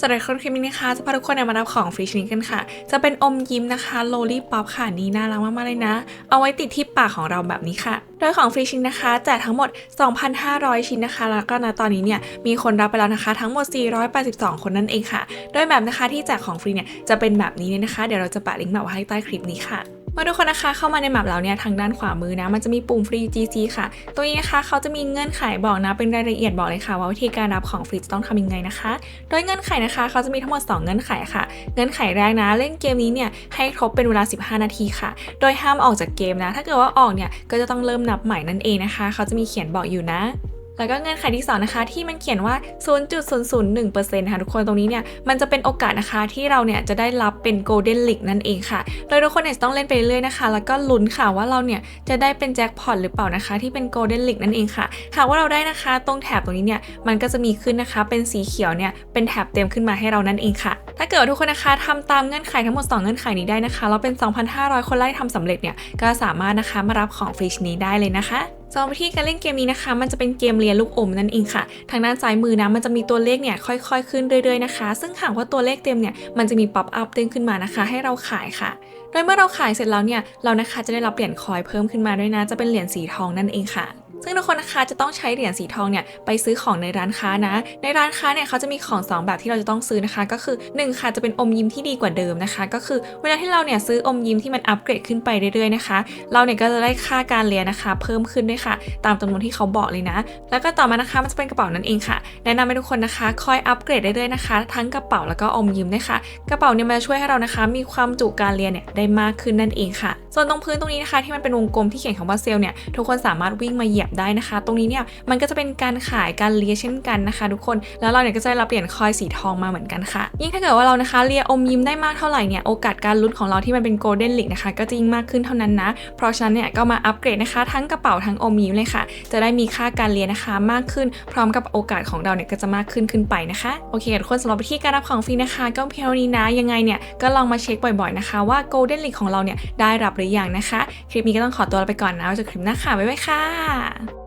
สำหรับคลิปนี้นะคะ จะพาทุกคนมารับของฟรีชนิดกันค่ะ จะเป็นอมยิ้มนะคะโลลี่ป๊อปค่ะนี่น่ารักมากๆเลยนะ เอาไว้ติดที่ปากของเราแบบนี้ค่ะ โดยของฟรีชนิดนะคะแจกทั้งหมด 2,500 ชิ้นนะคะ แล้วก็นะตอนนี้เนี่ยมีคนรับไปแล้วนะคะ ทั้งหมด 482 คนนั่นเองค่ะ โดยแบบนะคะที่แจกของฟรีเนี่ยจะเป็นแบบนี้เลยนะคะ เดี๋ยวเราจะแปะลิงก์แบบไว้ให้ใต้คลิปนี้ค่ะ เมื่อทุกคนนะคะเข้ามาในแมปแล้วเนี่ยทางด้านขวามือนะมันจะมีปุ่มฟรี GC ค่ะ ตัวนี้นะคะเขาจะมีเงื่อนไขบอกนะเป็นรายละเอียดบอกเลยค่ะ ว่าวิธีการรับของฟรีจะต้องทำยังไงนะคะ โดยเงื่อนไขนะคะเขาจะมีทั้งหมด 2 เงื่อนไขค่ะ เงื่อนไขแรกนะเล่นเกมนี้เนี่ยให้ครบเป็นเวลา 15 นาทีค่ะ โดยห้ามออกจากเกมนะ ถ้าเกิดว่าออกเนี่ยก็จะต้องเริ่มนับใหม่นั่นเองนะคะเขาจะมีเขียนบอกอยู่นะ แล้วก็เงื่อนไขที่2นะคะที่มันเขียนว่า 0.001%ค่ะทุกคนตรงนี้เนี่ยมันจะเป็นโอกาสนะคะที่เราเนี่ยจะได้รับเป็น Golden League นั่นเองค่ะ โดยทุกคนเนี่ยจะต้องเล่นไปเรื่อยนะคะ แล้วก็ลุ้นค่ะว่าเราเนี่ยจะได้เป็นแจ็คพอตหรือเปล่านะคะ ที่เป็น Golden League นั่นเองค่ะหากว่าเราได้นะคะตรงแถบตรงนี้เนี่ยมันก็จะมีขึ้นนะคะ เป็นสีเขียวเนี่ยเป็นแถบเต็มขึ้นมาให้เรานั่นเองค่ะ ถ้าเกิดทุกคนนะคะทำตามเงื่อนไขทั้งหมด 2 เงื่อนไขนี้ได้นะคะ เราเป็น 2,500 คนไล่ทำสำเร็จเนี่ยก็สามารถนะคะมารับของฟรีชนี้ได้เลยนะคะ สำหรับวิธีการเล่นเกมนี้นะคะ มันจะเป็นเกมเรียนลูกอมนั่นเองค่ะ ทางด้านซ้ายมือนะ มันจะมีตัวเลขเนี่ยค่อยๆ ขึ้นเรื่อยๆนะคะ ซึ่งหากว่าตัวเลขเต็มเนี่ย มันจะมีป๊อปอัพเด้งขึ้นมานะคะ ให้เราขายค่ะ โดยเมื่อเราขายเสร็จแล้วเนี่ย เรานะคะจะได้รับเหรียญคอยเพิ่มขึ้นมาด้วยนะ จะเป็นเหรียญสีทองนั่นเองค่ะ ซึ่งทุกคนนะคะจะต้องใช้เหรียญสีทองเนี่ยไปซื้อของในร้านค้านะ ในร้านค้าเนี่ยเขาจะมีของ 2 แบบที่เราจะต้องซื้อนะคะ ก็คือ 1 ค่ะจะเป็นอมยิ้มที่ดีกว่าเดิมนะคะ ก็คือเวลาที่เราเนี่ยซื้ออมยิ้มที่มันอัปเกรดขึ้นไปเรื่อยๆนะคะ เราเนี่ยก็จะได้ค่าการเรียนนะคะ เพิ่มขึ้นด้วยค่ะ ตามจำนวนที่เขาบอกเลยนะ แล้วก็ต่อมานะคะมันจะเป็นกระเป๋านั่นเองค่ะ แนะนำให้ทุกคนนะคะ คอยอัปเกรดเรื่อยๆนะคะ ทั้งกระเป๋าแล้วก็อมยิ้มด้วยค่ะกระเป๋าเนี่ยมันจะช่วยให้เรานะคะ มีความจุการเรียนเนี่ยได้มากขึ้นนั่นเองค่ะ ส่วนตรงพื้นตรงนี้นะคะที่มันเป็นวงกลมที่เขียนคำว่าเซลล์เนี่ยทุกคนสามารถวิ่งมาเหยียบได้นะคะ ตรงนี้เนี่ยมันก็จะเป็นการขายการเลียเช่นกันนะคะ ทุกคนแล้วเราเนี่ยก็จะได้รับเหรียญคอยสีทองมาเหมือนกันค่ะ ยิ่งถ้าเกิดว่าเรานะคะเลียอมยิ้มได้มากเท่าไหร่เนี่ยโอกาสการลุ้นของเราที่มันเป็นโกลเด้นลิกนะคะก็จะยิ่งมากขึ้นเท่านั้นนะเพราะฉะนั้นเนี่ยก็มาอัปเกรดนะคะ ทั้งกระเป๋าทั้งอมยิ้มเลยค่ะ จะได้มีค่าการเรียนะคะมากขึ้น พร้อมกับโอกาสของเราเนี่ยก็จะมากขึ้นขึ้นไปนะคะโอเคทุกคนสำหรับวิธีการรับของฟรีนะคะ ก็เพียงนี้นะยังไงเนี่ยก็ลองมาเช็คบ่อยๆนะคะ ว่า Golden League ของเราเนี่ยได้รับหรือยังนะคะ คลิปนี้ก็ต้องขอตัวลาไปก่อนนะเจอกันคลิปหน้าค่ะบ๊ายบายค่ะ下。